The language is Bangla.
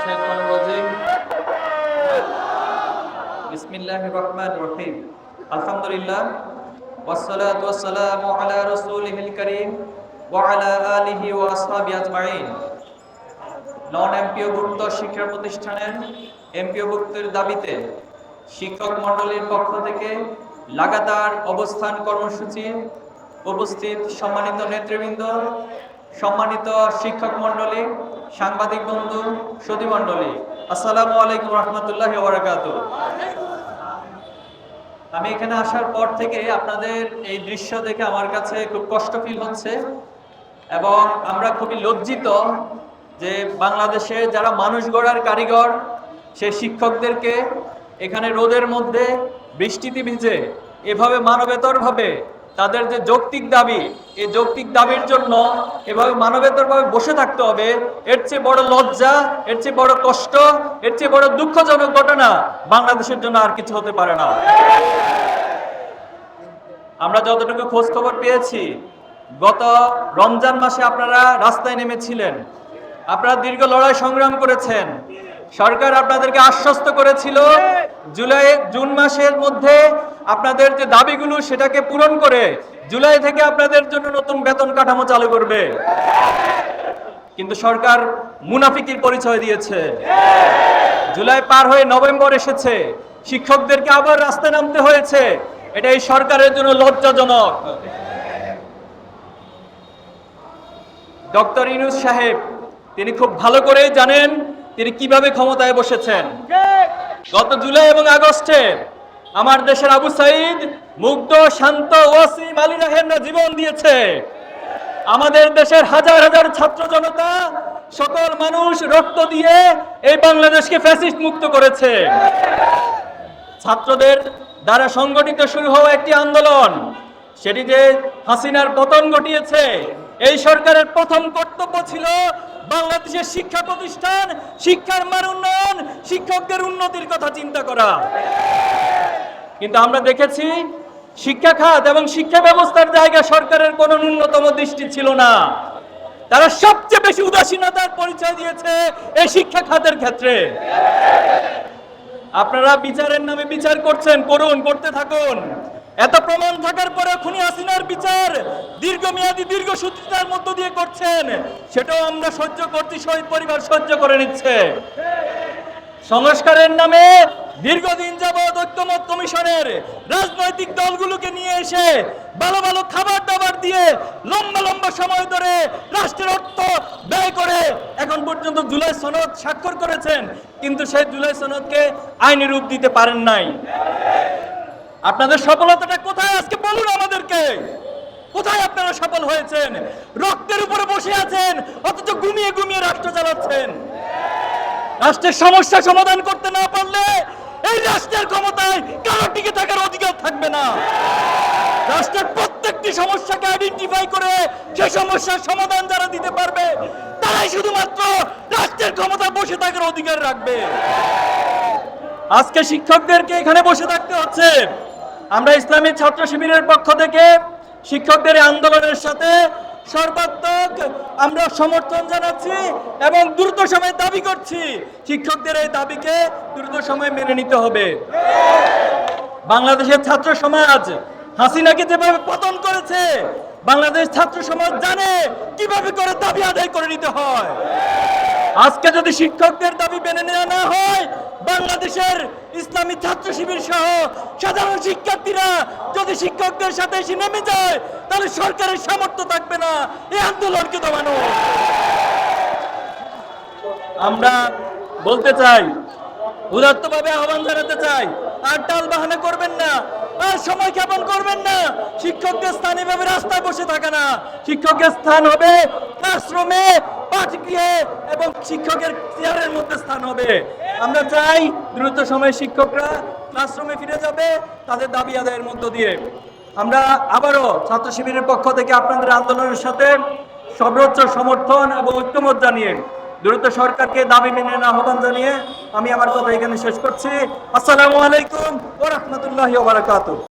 الشيطان الرجيم بسم الله الرحمن الرحيم الحمد لله والصلاة والسلام على رسوله الكريم وعلى آله وأصحابه أجمعين নন এমপিওভুক্ত শিক্ষা প্রতিষ্ঠানের এমপিওভুক্তের দাবিতে শিক্ষক মণ্ডলীর পক্ষ থেকে লাগাতার অবস্থান কর্মসূচি উপস্থিত সম্মানিত নেতৃবৃন্দ সম্মানিত শিক্ষক মণ্ডলী, সাংবাদিক বন্ধু, সুধী মণ্ডলী, আসসালামু আলাইকুম রহমতুল্লাহ আমি এখানে আসার পর থেকে আপনাদের এই দৃশ্য দেখে আমার কাছে খুব কষ্ট ফিল হচ্ছে এবং আমরা খুবই লজ্জিত যে বাংলাদেশে যারা মানুষ গড়ার কারিগর সেই শিক্ষকদেরকে এখানে রোদের মধ্যে বৃষ্টিতে ভিজে, এভাবে মানবেতরভাবে তাদের যে যৌক্তিক দাবি, এই যৌক্তিক দাবির জন্য এভাবে মানবেতরভাবে বসে থাকতে হবে। এর চেয়ে বড় লজ্জা, এর চেয়ে বড় কষ্ট, এর চেয়ে বড় দুঃখজনক ঘটনা বাংলাদেশের জন্য আর কিছু হতে পারে না। আমরা যতটুকু খোঁজ খবর পেয়েছি, গত রমজান মাসে আপনারা রাস্তায় নেমেছিলেন। আপনারা দীর্ঘ লড়াই সংগ্রাম করেছেন। সরকার আপনাদেরকে আশ্বস্ত করেছিল, জুলাই, জুন মাসের মধ্যে আপনাদের যে দাবিগুলো সেটাকে পূরণ করে জুলাই থেকে আপনাদের জন্য নতুন বেতন কাঠামো চালু করবে। কিন্তু সরকার মুনাফিকির পরিচয় দিয়েছে। জুলাই পার হয়ে নভেম্বর এসেছে। শিক্ষকদেরকে আবার রাস্তায় নামতে হয়েছে। এটা এই সরকারের জন্য লজ্জাজনক। ডক্টর ইনুস সাহেব, তিনি খুব ভালো করেই জানেন তিনি কীভাবে ক্ষমতায় বসেছেন। গত জুলাই এবং আগস্টে আমার দেশের আবু সাইদ মুগ্ধ, শান্ত ওয়াসিম আলী রাহেনরা জীবন দিয়েছে। আমাদের দেশের হাজার হাজার ছাত্র জনতা, সকল মানুষ রক্ত দিয়ে এই বাংলাদেশকে ফ্যাসিস্ট মুক্ত করেছে। ছাত্রদের দ্বারা সংগঠিত শুরু হওয়া একটি আন্দোলন, সেটি যে হাসিনার পতন ঘটিয়েছে এই সরকারের প্রথম কর্তব্য ছিল বাংলাদেশের শিক্ষা প্রতিষ্ঠান, শিক্ষার মান উন্নয়ন, শিক্ষকদের উন্নতির কথা চিন্তা করা। কিন্তু আমরা দেখেছি শিক্ষা খাত এবং শিক্ষা ব্যবস্থার জায়গা সরকারের কোনো ন্যূনতম দৃষ্টি ছিল না। তারা সবচেয়ে বেশি উদাসীনতার পরিচয় দিয়েছে এই শিক্ষা খাতের ক্ষেত্রে। আপনারা বিচারের নামে বিচার করছেন করুন করতে থাকুন। এত প্রমাণ থাকার পরে খুনি হাসিনার বিচার দীর্ঘমেয়াদী, দীর্ঘসূত্রিতার মধ্য দিয়ে করছেন। সেটাও আমরা সহ্য করছি, শহীদ পরিবার সহ্য করে নিচ্ছে। সংস্কারের নামে দীর্ঘদিন যাবৎ ঐক্যমত কমিশনের রাজনৈতিক দলগুলোকে নিয়ে এসে ভালো ভালো খাবার দাবার দিয়ে লম্বা লম্বা সময় ধরে রাষ্ট্রের অর্থ ব্যয় করে এখন পর্যন্ত জুলাই সনদ স্বাক্ষর করেছেন, কিন্তু সেই জুলাই সনদকে আইনি রূপ দিতে পারেন নাই। আপনাদের সফলতাটা কোথায়? আজকে বলুন আমাদেরকে। কোথায় আপনারা সফল হয়েছেন? রক্তের উপরে বসে আছেন, অথচ ঘুমিয়ে ঘুমিয়ে রাষ্ট্র চালাচ্ছেন। রাষ্ট্রের সমস্যা সমাধান করতে না পারলে এই রাষ্ট্রের ক্ষমতায় কারও টিকে থাকার অধিকার থাকবে না। রাষ্ট্রের প্রত্যেকটি সমস্যাকে আইডেন্টিফাই করে সেই সমস্যার সমাধান যারা দিতে পারবে, তারাই শুধুমাত্র রাষ্ট্রের ক্ষমতা বসে থাকার অধিকার রাখবে। আজকে শিক্ষকদেরকে এখানে বসে থাকতে হচ্ছে। আমরা ইসলামী ছাত্র শিবিরের পক্ষ থেকে শিক্ষকদের আন্দোলনের সাথে সর্বাত্মক আমরা সমর্থন জানাচ্ছি এবং দ্রুত সময়ে দাবি করছি, শিক্ষকদের এই দাবিকে দ্রুত সময়ে মেনে নিতে হবে। বাংলাদেশের ছাত্র সমাজ হাসিনাকে যেভাবে পতন করেছে, বাংলাদেশ ছাত্র সমাজ জানে কীভাবে করে দাবি আদায় করে নিতে হয়। আজকে যদি শিক্ষকদের দাবি মেনে নেওয়া না হয়, বাংলাদেশের ইসলামী ছাত্র শিবির সহ সাধারণ শিক্ষার্থীরা যদি শিক্ষকদের সাথে এসে নেমে যায়, তাহলে সরকারের সামর্থ্য থাকবে না। এই আন্দোলনকে দমানো? আমরা বলতে চাই, উদাত্তভাবে আহ্বান জানাতে চাই, আর টাল বাহানা করবেন না। সময় ক্ষেপণ করবেন না। শিক্ষকদের স্থান এভাবে রাস্তায় বসে থাকে না। শিক্ষকের স্থান হবে ক্লাসরুমে পাঠগৃহে এবং শিক্ষকের চেয়ারের মধ্যে স্থান হবে। আমরা চাই দ্রুত সময়ে শিক্ষকরা ক্লাসরুমে ফিরে যাবে তাদের দাবি আদায়ের মধ্য দিয়ে। আমরা আবারও ছাত্র শিবিরের পক্ষ থেকে আপনাদের আন্দোলনের সাথে সর্বোচ্চ সমর্থন এবং ঐক্যমত জানিয়ে দ্রুত সরকারকে দাবি মেনে না আহ্বান জানিয়ে আমি আমার কথা এখানে শেষ করছি। আসসালামু আলাইকুম ও রহমতুল্লাহ বারাকাতুহ।